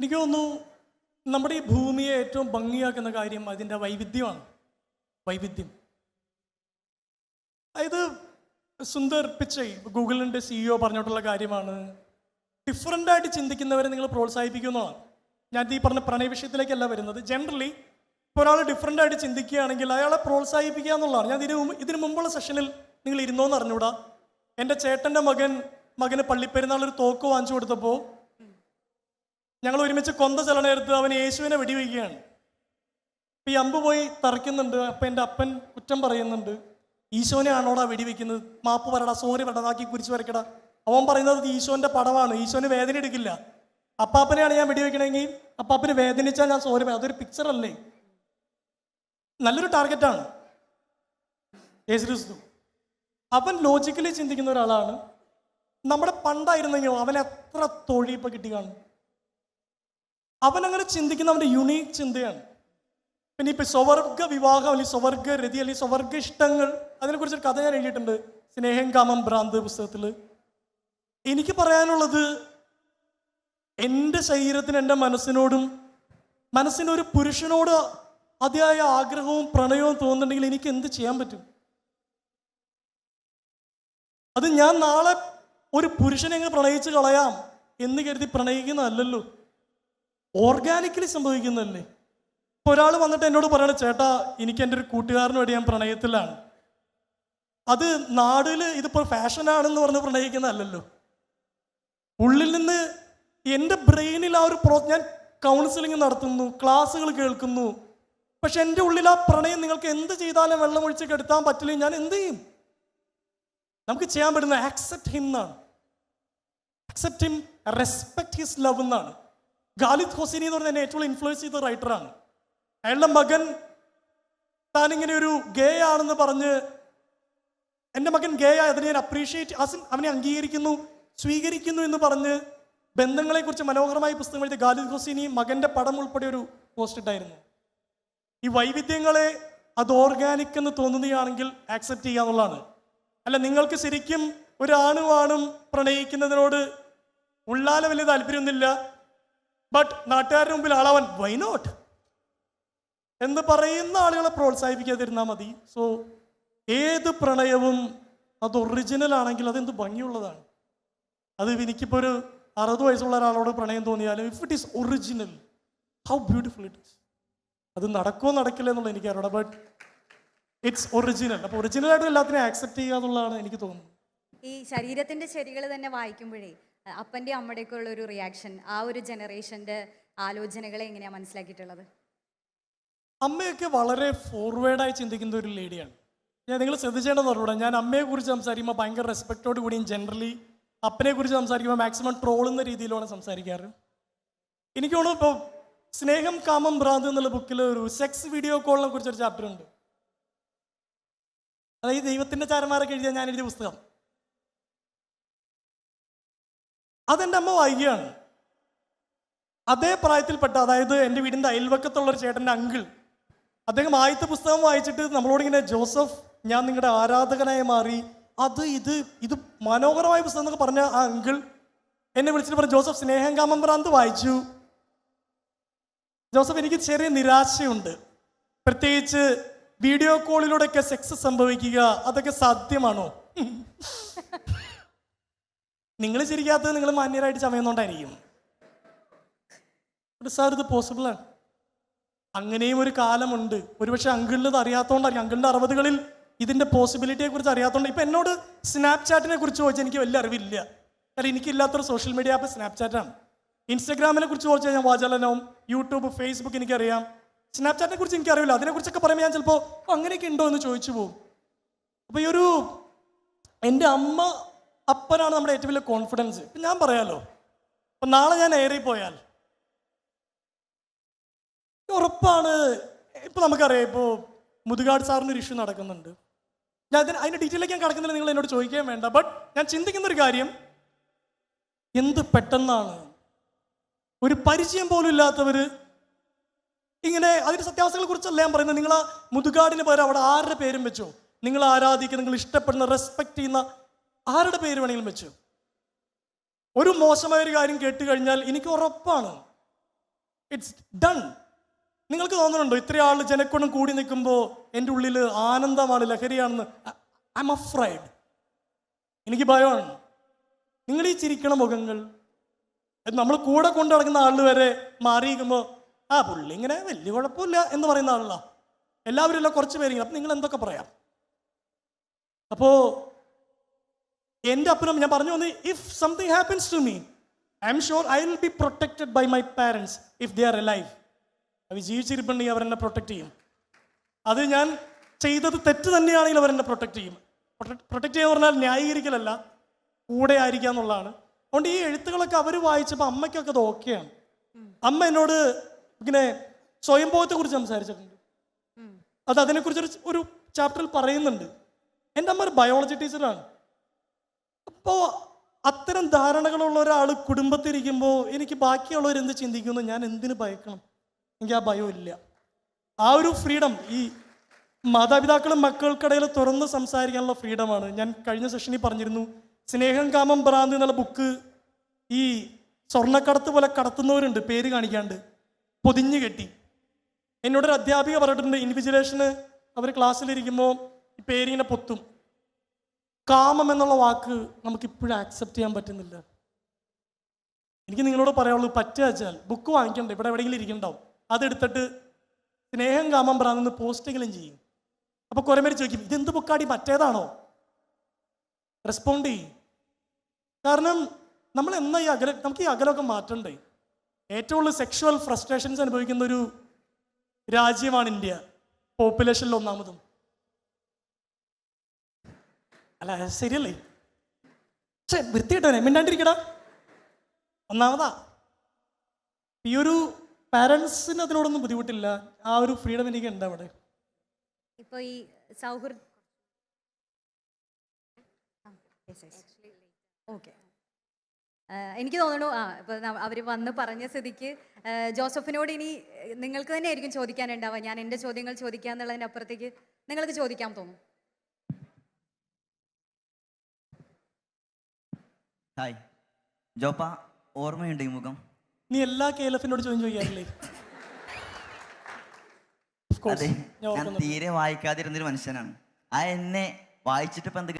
എനിക്ക് തോന്നുന്നു നമ്മുടെ ഈ ഭൂമിയെ ഏറ്റവും ഭംഗിയാക്കുന്ന കാര്യം അതിന്റെ വൈവിധ്യമാണ്. വൈവിധ്യം. അതായത് സുന്ദർ പിച്ചൈ ഗൂഗിളിന്റെ സിഇഒ പറഞ്ഞിട്ടുള്ള കാര്യമാണ്. ഡിഫറന്റായിട്ട് ചിന്തിക്കുന്നവരെ നിങ്ങൾ പ്രോത്സാഹിപ്പിക്കുന്നതാണ് ഞാൻ ഈ പറഞ്ഞ പ്രണയ വിഷയത്തിലേക്കല്ല വരുന്നത്. ജനറലി ഇപ്പോൾ ഒരാൾ ഡിഫറന്റായിട്ട് ചിന്തിക്കുകയാണെങ്കിൽ അയാളെ പ്രോത്സാഹിപ്പിക്കുക എന്നുള്ളതാണ്. ഞാൻ ഇതിന് ഇതിന് മുമ്പുള്ള സെഷനിൽ നിങ്ങൾ ഇരുന്നോന്ന് അറിഞ്ഞൂടാ എന്റെ ചേട്ടന്റെ മകൻ മകന് പള്ളിപ്പെരുന്നാൾ ഒരു തോക്ക് വാങ്ങിച്ചു കൊടുത്തപ്പോൾ ഞങ്ങൾ ഒരുമിച്ച് കൊന്ത ചലനെടുത്ത് അവൻ യേശുവിനെ വെടിവെക്കുകയാണ്. ഈ അമ്പ് പോയി തറയ്ക്കുന്നുണ്ട്. അപ്പം എന്റെ അപ്പൻ കുറ്റം പറയുന്നുണ്ട്. ഈശോനെ ആണോടാ വെടിവെക്കുന്നത്? മാപ്പ് പറയടാ സോറി പറടാക്കി കുരിച്ച് വരക്കടാ അവൻ പറയുന്നത് ഈശോന്റെ പടമാണ്. ഈശോന് വേദന എടുക്കില്ല. അപ്പാപ്പനെയാണ് ഞാൻ വെടിവെക്കണമെങ്കിൽ അപ്പാപ്പന് വേദനിച്ചാൽ ഞാൻ സോറി അതൊരു പിക്ചർ അല്ലേ? നല്ലൊരു ടാർഗറ്റാണ് യേശുക്രിസ്തു അവൻ ലോജിക്കലി ചിന്തിക്കുന്ന ഒരാളാണ്. നമ്മുടെ പണ്ടായിരുന്നെങ്കിൽ അവൻ എത്ര തൊഴി ഇപ്പൊ കിട്ടി കാണും അവൻ അങ്ങനെ ചിന്തിക്കുന്ന അവന്റെ യുണീക്ക് ചിന്തയാണ്. പിന്നെ ഇപ്പം സ്വവർഗ വിവാഹം അല്ലെങ്കിൽ സ്വവർഗ രതി അല്ലെങ്കിൽ സ്വവർഗ ഇഷ്ടങ്ങൾ അതിനെക്കുറിച്ചൊരു കഥ ഞാൻ എഴുതിയിട്ടുണ്ട്. സ്നേഹം കാമം ഭ്രാന്ത് പുസ്തകത്തിൽ. എനിക്ക് പറയാനുള്ളത് എന്റെ ശരീരത്തിന് എന്റെ മനസ്സിനോടും മനസ്സിന് ഒരു പുരുഷനോട് അതിയായ ആഗ്രഹവും പ്രണയവും തോന്നുന്നുണ്ടെങ്കിൽ എനിക്ക് എന്ത് ചെയ്യാൻ പറ്റും? അത് ഞാൻ നാളെ ഒരു പുരുഷനെ പ്രണയിച്ച് കളയാം എന്ന് കരുതി പ്രണയിക്കുന്നതല്ലല്ലോ. ഓർഗാനിക്കലി സംഭവിക്കുന്നതല്ലേ? ഇപ്പൊ ഒരാൾ വന്നിട്ട് എന്നോട് പറയണ ചേട്ടാ എനിക്ക് എന്റെ ഒരു കൂട്ടുകാരനോട് ഞാൻ പ്രണയത്തിലാണ്. അത് നാടിൽ ഇതിപ്പോൾ ഫാഷനാണെന്ന് പറഞ്ഞ് പ്രണയിക്കുന്നതല്ലല്ലോ. ഉള്ളിൽ നിന്ന് എന്റെ ബ്രെയിനിൽ ആ ഒരു പ്രോ ഞാൻ കൗൺസിലിംഗ് നടത്തുന്നു ക്ലാസ്സുകൾ കേൾക്കുന്നു. പക്ഷെ എന്റെ ഉള്ളിൽ ആ പ്രണയം നിങ്ങൾക്ക് എന്ത് ചെയ്താലും വെള്ളം ഒഴിച്ച് കെടുത്താൻ പറ്റില്ല ഞാൻ എന്ത് ചെയ്യും? നമുക്ക് ചെയ്യാൻ പറ്റുന്ന ആക്സെപ്റ്റ് ഹിം എന്നാണ്. Accept him respect his love എന്നാണ്. ഗാലിദ് ഹുസൈനി എന്ന് പറഞ്ഞ എന്നെ ഏറ്റവും ഇൻഫ്ലുവൻസ് ചെയ്ത റൈറ്ററാണ് അയാളുടെ മകൻ താനിങ്ങനെ ഒരു ഗേ ആണെന്ന് പറഞ്ഞ് എന്റെ മകൻ ഗേ ആയതിനെ ഞാൻ അപ്രീഷിയേറ്റ് അസിൻ അവനെ അംഗീകരിക്കുന്നു സ്വീകരിക്കുന്നു എന്ന് പറഞ്ഞ് ബന്ധങ്ങളെക്കുറിച്ച് മനോഹരമായ പുസ്തകം എഴുതിയ ഖാലിദ് ഹുസൈനി മകന്റെ പടം ഉൾപ്പെടെ ഒരു പോസ്റ്റ് ഇട്ടായിരുന്നു. ഈ വൈവിധ്യങ്ങളെ അത് ഓർഗാനിക് എന്ന് തോന്നുകയാണെങ്കിൽ ആക്സെപ്റ്റ് ചെയ്യുക എന്നുള്ളതാണ്. അല്ല നിങ്ങൾക്ക് ശരിക്കും ഒരു ആണും ആണും പ്രണയിക്കുന്നതിനോട് ഉള്ളാല വലിയ താല്പര്യമൊന്നുമില്ല. ബട്ട് നാട്ടുകാരുടെ മുമ്പിൽ ആളവൻ വൈ നോട്ട് എന്ന് പറയുന്ന ആളുകളെ പ്രോത്സാഹിപ്പിക്കാതിരുന്നാൽ മതി. സോ ഏത് പ്രണയവും അത് ഒറിജിനൽ ആണെങ്കിൽ അതെന്ത് ഭംഗിയുള്ളതാണ്? അത് എനിക്കിപ്പോൾ ഒരു അറുപത് വയസ്സുള്ള ഒരാളോട് പ്രണയം തോന്നിയാലും if it is original how beautiful it is അത് നടക്കുമോ നടക്കില്ല എന്നുള്ളത് എനിക്ക് അറിയണം ബട്ട് ഇറ്റ്സ് ഒറിജിനൽ അപ്പോൾ ഒറിജിനലായിട്ട് എല്ലാത്തിനും ആക്സെപ്റ്റ് ചെയ്യുക എന്നുള്ളതാണ് എനിക്ക് തോന്നുന്നത്. ഈ ശരീരത്തിന്റെ ശരികൾ തന്നെ വായിക്കുമ്പോഴേ അഹ് അപ്പന്റെ അമ്മയുടെയൊക്കെ ഉള്ള ഒരു റിയാക്ഷൻ ആ ഒരു ജനറേഷന്റെ ആലോചനകളെ എങ്ങനെയാണ് മനസ്സിലാക്കിയിട്ടുള്ളത്? അമ്മയൊക്കെ വളരെ ഫോർവേഡായി ചിന്തിക്കുന്ന ഒരു ലേഡിയാണ് ഞാൻ നിങ്ങൾ ശ്രദ്ധിച്ചേണ്ടെന്ന് പറഞ്ഞൂടാ ഞാൻ അമ്മയെക്കുറിച്ച് സംസാരിക്കുമ്പോൾ ഭയങ്കര റെസ്പെക്റ്റോട് കൂടിയും ജനറലി അപ്പനെക്കുറിച്ച് സംസാരിക്കുമ്പോൾ മാക്സിമം ട്രോളുന്ന രീതിയിലാണ് സംസാരിക്കാറ്. എനിക്ക് തോന്നുന്നു ഇപ്പോൾ സ്നേഹം കാമം ഭ്രാന്ത് എന്നുള്ള ബുക്കിൽ ഒരു സെക്സ് വീഡിയോ കോളിനെ കുറിച്ച് ഒരു ചാപ്റ്റർ ഉണ്ട്. അതായത് ദൈവത്തിന്റെ ചാരന്മാരൊക്കെ എഴുതിയ ഞാൻ എഴുതിയ പുസ്തകം. അതെന്റെ അമ്മ വൈകിയാണ്. അതേ പ്രായത്തിൽപ്പെട്ട അതായത് എന്റെ വീടിന്റെ അയൽവക്കത്തുള്ള ഒരു ചേട്ടന്റെ അങ്കിൾ അദ്ദേഹം ആദ്യത്തെ പുസ്തകം വായിച്ചിട്ട് നമ്മളോട് ഇങ്ങനെ ജോസഫ് ഞാൻ നിങ്ങളുടെ ആരാധകനായി മാറി. അത് ഇത് ഇത് മനോഹരമായ പുസ്തകം എന്നൊക്കെ പറഞ്ഞ ആ അങ്കിൾ എന്നെ വിളിച്ചിട്ട് പറഞ്ഞു ജോസഫ് സ്നേഹം കാമംബ്രാന്ത് വായിച്ചു? ജോസഫ് എനിക്ക് ചെറിയ നിരാശയുണ്ട്. പ്രത്യേകിച്ച് വീഡിയോ കോളിലൂടെയൊക്കെ സെക്സ് സംഭവിക്കുക അതൊക്കെ സാധ്യമാണോ? നിങ്ങൾ ചിരിക്കാത്തത് നിങ്ങൾ മാന്യരായിട്ട് ചമയുന്നോണ്ടായിരിക്കും സാർ ഇത് പോസിബിൾ ആണ്. അങ്ങനെയും ഒരു കാലമുണ്ട്. ഒരുപക്ഷെ അങ്കിളിന് ഇത് അറിയാത്തതുകൊണ്ടായിരിക്കും അങ്കിളിന്റെ അറുപതുകളിൽ ഇതിന്റെ പോസിബിലിറ്റിയെ കുറിച്ച് അറിയാത്തതുകൊണ്ട് ഇപ്പൊ എന്നോട് സ്നാപ്ചാറ്റിനെ കുറിച്ച് ചോദിച്ചാൽ എനിക്ക് വലിയ അറിവില്ല. കാരണം എനിക്കില്ലാത്തൊരു സോഷ്യൽ മീഡിയ ആപ്പ് സ്നാപ്ചാറ്റാണ് ഇൻസ്റ്റാഗ്രാമിനെ കുറിച്ച് ചോദിച്ചാൽ ഞാൻ വാചാലനവും യൂട്യൂബ് ഫേസ്ബുക്ക് എനിക്കറിയാം. സ്നാപ്ചാറ്റിനെ കുറിച്ച് എനിക്കറിയില്ല അതിനെക്കുറിച്ചൊക്കെ പറയുമ്പോൾ ഞാൻ ചിലപ്പോൾ അങ്ങനെയൊക്കെ ഉണ്ടോ എന്ന് ചോദിച്ചു പോകും. അപ്പോൾ ഈ ഒരു എന്റെ അമ്മ അപ്പനാണ് നമ്മുടെ ഏറ്റവും വലിയ കോൺഫിഡൻസ് ഇപ്പം ഞാൻ പറയാലോ അപ്പം നാളെ ഞാൻ ഏറി പോയാൽ ഉറപ്പാണ്. ഇപ്പൊ നമുക്കറിയാം ഇപ്പോ മുതുകാട് സാറിന് ഒരു ഇഷ്യൂ നടക്കുന്നുണ്ട്. ഞാൻ അതിന് അതിന്റെ ഡീറ്റെയിലേക്ക് ഞാൻ കിടക്കുന്നില്ല നിങ്ങൾ എന്നോട് ചോദിക്കാൻ വേണ്ട. ബട്ട് ഞാൻ ചിന്തിക്കുന്ന ഒരു കാര്യം എന്ത് പെട്ടെന്നാണ് ഒരു പരിചയം പോലും ഇല്ലാത്തവര് ഇങ്ങനെ അതിന്റെ സത്യാവസ്ഥകളെ കുറിച്ചല്ല ഞാൻ പറയുന്നത്. നിങ്ങൾ ആ മുതുകാടിന് പകരം അവിടെ ആരുടെ പേരും വെച്ചോ? നിങ്ങൾ ആരാധിക്കുന്ന നിങ്ങൾ ഇഷ്ടപ്പെടുന്ന റെസ്പെക്ട് ചെയ്യുന്ന ആരുടെ പേര് വേണമെങ്കിലും വെച്ചു. ഒരു മോശമായ ഒരു കാര്യം കേട്ട് കഴിഞ്ഞാൽ എനിക്ക് ഉറപ്പാണ്. ഇറ്റ്സ് ഡൺ നിങ്ങൾക്ക് തോന്നുന്നുണ്ടോ? ഇത്ര ആൾ ജനക്കൊണ്ടും കൂടി നിൽക്കുമ്പോൾ എന്റെ ഉള്ളിൽ ആനന്ദമാണ് ലഹരിയാണെന്ന്. ഐ എം അഫ്രൈഡ് എനിക്ക് ഭയമാണ്. നിങ്ങൾ ഈ ചിരിക്കണ മുഖങ്ങൾ നമ്മൾ കൂടെ കൊണ്ടു നടക്കുന്ന ആളിൽ വരെ മാറിയിരിക്കുമ്പോൾ ആ പുള്ളി ഇങ്ങനെ വലിയ കുഴപ്പമില്ല എന്ന് പറയുന്ന ആളല്ല. എല്ലാവരും അല്ല കുറച്ച് പേരിങ്ങനെ അപ്പം നിങ്ങൾ എന്തൊക്കെ പറയാം? അപ്പോൾ എന്റെ അപ്പനും ഞാൻ പറഞ്ഞു വന്ന് if something happens to me I am sure I will be protected by my parents if they are alive അവർ ജീവിച്ചിരിപ്പുണ്ടെങ്കിൽ അവരെന്നെ പ്രൊട്ടക്റ്റ് ചെയ്യും. അത് ഞാൻ ചെയ്തത് തെറ്റ് തന്നെയാണെങ്കിൽ അവരെന്നെ പ്രൊട്ടക്റ്റ് ചെയ്യും. പ്രൊട്ടക്റ്റ് ചെയ്യുക പറഞ്ഞാൽ ന്യായീകരിക്കലല്ല കൂടെ ആയിരിക്കുക എന്നുള്ളതാണ്. അതുകൊണ്ട് ഈ എഴുത്തുകളൊക്കെ അവർ വായിച്ചപ്പോൾ അമ്മയ്ക്കൊക്കെ അത് ഓക്കെയാണ് അമ്മ എന്നോട് ഇങ്ങനെ സ്വയംഭവത്തെ കുറിച്ച് സംസാരിച്ചിട്ടുണ്ട് അത് അതിനെക്കുറിച്ച് ഒരു ചാപ്റ്ററിൽ പറയുന്നുണ്ട്. എന്റെ അമ്മ ഒരു ബയോളജി ടീച്ചറാണ് അപ്പോൾ അത്തരം ധാരണകളുള്ള ഒരാൾ കുടുംബത്തിരിക്കുമ്പോൾ എനിക്ക് ബാക്കിയുള്ളവർ എന്ത് ചിന്തിക്കുന്നു? ഞാൻ എന്തിനു ഭയക്കണം? എനിക്ക് ആ ഭയം ഇല്ല. ആ ഒരു ഫ്രീഡം ഈ മാതാപിതാക്കളും മക്കൾക്കിടയിൽ തുറന്ന് സംസാരിക്കാനുള്ള ഫ്രീഡമാണ്. ഞാൻ കഴിഞ്ഞ സെഷനിൽ പറഞ്ഞിരുന്നു സ്നേഹം കാമം ഭ്രാന്തി എന്നുള്ള ബുക്ക് ഈ സ്വർണക്കടത്ത് പോലെ കടത്തുന്നവരുണ്ട് പേര് കാണിക്കാണ്ട്. പൊതിഞ്ഞു കെട്ടി. എന്നോടൊരു അധ്യാപിക പറഞ്ഞിട്ടുണ്ട് ഇൻവിജിലേഷന് അവർ ക്ലാസ്സിലിരിക്കുമ്പോൾ പേരിങ്ങനെ പൊത്തും. കാമം എന്നുള്ള വാക്ക് നമുക്കിപ്പോഴും ആക്സെപ്റ്റ് ചെയ്യാൻ പറ്റുന്നില്ല. എനിക്ക് നിങ്ങളോട് പറയാനുള്ളൂ പറ്റുക വെച്ചാൽ ബുക്ക് വാങ്ങിക്കണ്ട? ഇവിടെ എവിടെയെങ്കിലും ഇരിക്കണ്ടാവും. അതെടുത്തിട്ട് സ്നേഹം കാമം പ്രാണെന്ന് പോസ്റ്റെങ്കിലും ചെയ്യും. അപ്പോൾ കുറേ പേര് ചോദിക്കും ഇതെന്ത് ബുക്കാടി മറ്റേതാണോ? റെസ്പോണ്ട് ചെയ്യും. കാരണം നമ്മൾ എന്നാ ഈ അകല നമുക്ക് ഈ അകലമൊക്കെ മാറ്റണ്ടേ? ഏറ്റവും കൂടുതൽ സെക്ഷുവൽ ഫ്രസ്ട്രേഷൻസ് അനുഭവിക്കുന്ന ഒരു രാജ്യമാണ് ഇന്ത്യ. പോപ്പുലേഷനിൽ ഒന്നാമതും. അല്ല ശരിയല്ലേ? പക്ഷെ വൃത്തിയിട്ടവനെ മിണ്ടാണ്ടിരിക്കടാ. ഒന്നാമതാ ഈ ഒരു പാരൻസിന് അതിനോടൊന്നും ബുദ്ധിമുട്ടില്ല. ആ ഒരു ഫ്രീഡം എനിക്ക് ഉണ്ട് അവിടെ. ഇപ്പോൾ ഈ സൗഹൃദ ഓക്കെ എനിക്ക് തോന്നുന്നു ആ ഇപ്പൊ അവർ വന്ന് പറഞ്ഞ സ്ഥിതിക്ക് ജോസഫിനോട് ഇനി നിങ്ങൾക്ക് തന്നെ ആയിരിക്കും ചോദിക്കാനുണ്ടാവുക. ഞാൻ എന്റെ ചോദ്യങ്ങൾ ചോദിക്കുക എന്നുള്ളതിനപ്പുറത്തേക്ക് നിങ്ങൾക്ക് ചോദിക്കാൻ തോന്നും ഹായ്. ജോപ്പ ഓർമ്മയുണ്ട് ഈ മുഖം? നീ എല്ലാ കെ ചോദ്യം ചോദിക്കാറില്ലേ? Of course, അതെ ഞാൻ. തീരെ വായിക്കാതിരുന്നൊരു മനുഷ്യനാണ്. ആ എന്നെ വായിച്ചിട്ട് ഇപ്പൊ എന്ത്